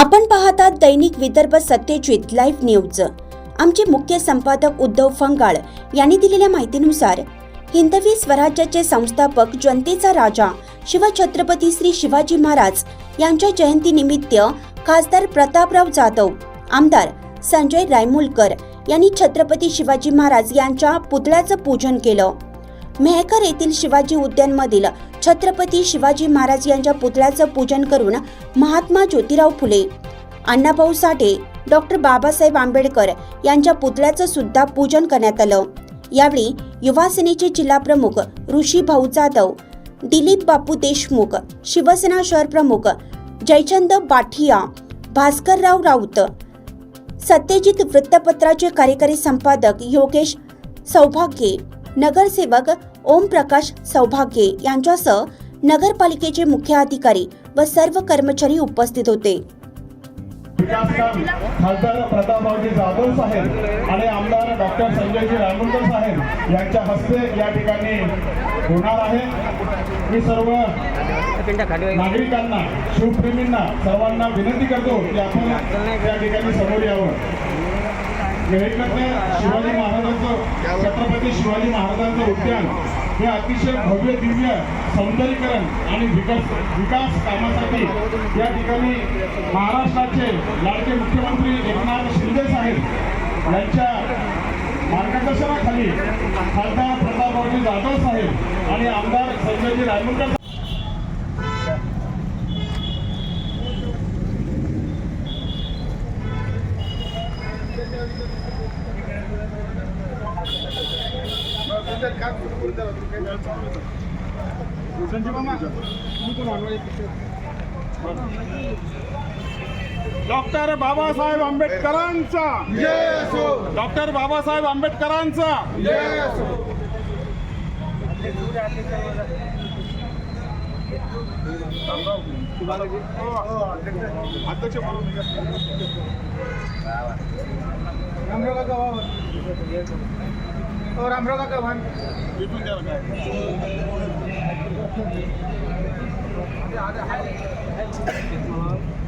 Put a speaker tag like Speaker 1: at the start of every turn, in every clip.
Speaker 1: आपण पाहतात दैनिक Vidarbha Satyajit live news. आमचे मुख्य संपादक उद्धव फंगाळ यांनी दिलेल्या माहितीनुसार हिंदवी स्वराज्याचे संस्थापक जनतेचा राजा शिवछत्रपती श्री शिवाजी महाराज यांच्या जयंतीनिमित्त खासदार प्रतापराव जाधव आमदार संजय रायमुलकर यांनी छत्रपती शिवाजी महाराज यांच्या पुतळ्याचं पूजन केलं. मेहकर येथील शिवाजी उद्यानमधील छत्रपती शिवाजी महाराज यांच्या पुतळ्याचं पूजन करून महात्मा ज्योतिराव फुले अण्णाभाऊ साठे डॉक्टर बाबासाहेब आंबेडकर यांच्या पुतळ्याचं सुद्धा पूजन करण्यात आलं. यावेळी युवासेनेचे जिल्हाप्रमुख जिल्हा प्रमुख ऋषी भाऊ जाधव दिलीप बापू देशमुख शिवसेना शहर प्रमुख जयचंद बाठिया भास्करराव राऊत सत्यजित वृत्तपत्राचे कार्यकारी संपादक योगेश सौभाग्ये नगरसेवक ओमप्रकाश सौभाग्ये यांच्यासह नगरपालिकेचे मुख्य अधिकारी व सर्व कर्मचारी उपस्थित होते.
Speaker 2: खासदार प्रतापरावजी जाधव साहेब आणि आमदार डॉक्टर संजयजी रायमुंडकर साहेब यांच्या हस्ते या ठिकाणी होणार आहे. मी सर्व नागरिकांना शिवप्रेमींना सर्वांना विनंती करतो की आपण या ठिकाणी समोर यावं. मेहकरने शिवाजी महाराजांचं छत्रपती शिवाजी महाराजांचं उद्यान हे अतिशय भव्य दिव्य सौंदर्यीकरण आणि विकास विकास कामासाठी या ठिकाणी महाराष्ट्राचे लाडके मुख्यमंत्री एकनाथ शिंदे साहेब यांच्या मार्गदर्शनाखाली खासदार प्रतापरावजी जाधव साहेब आणि आमदार संजयजी रायमुंडकर संजय मामा तुम्ही कोण डॉक्टर बाबासाहेब आंबेडकरांचा. डॉक्टर बाबासाहेब आंबेडकरांचा. अध्यक्ष म्हणून
Speaker 3: रामराव काका वावर हो रामराव काका वाहन
Speaker 2: इथून द्या ना काय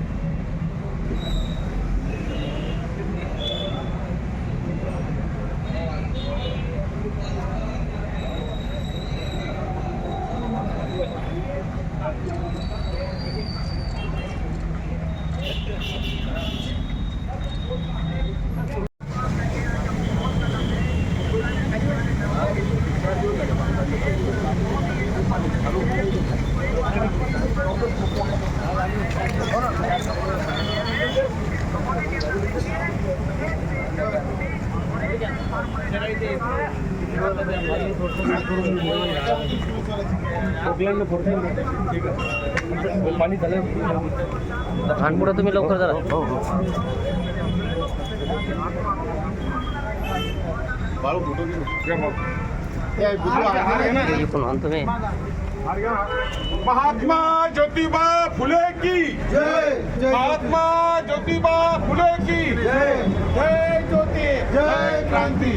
Speaker 3: ते
Speaker 4: खानपुढं तुम्ही लवकर जरा इकडून आणतो मी
Speaker 2: महात्मा ज्योतिबा फुले की. महात्मा ज्योतिबा फुले की. जय ज्योती. जय क्रांती.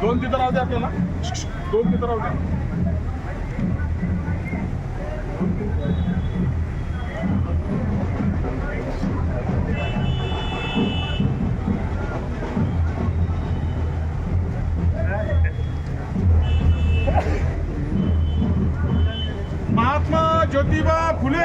Speaker 2: दोन तिथं राहते आपल्याला. दोन तिथं राहते প্রতিভা ভুলে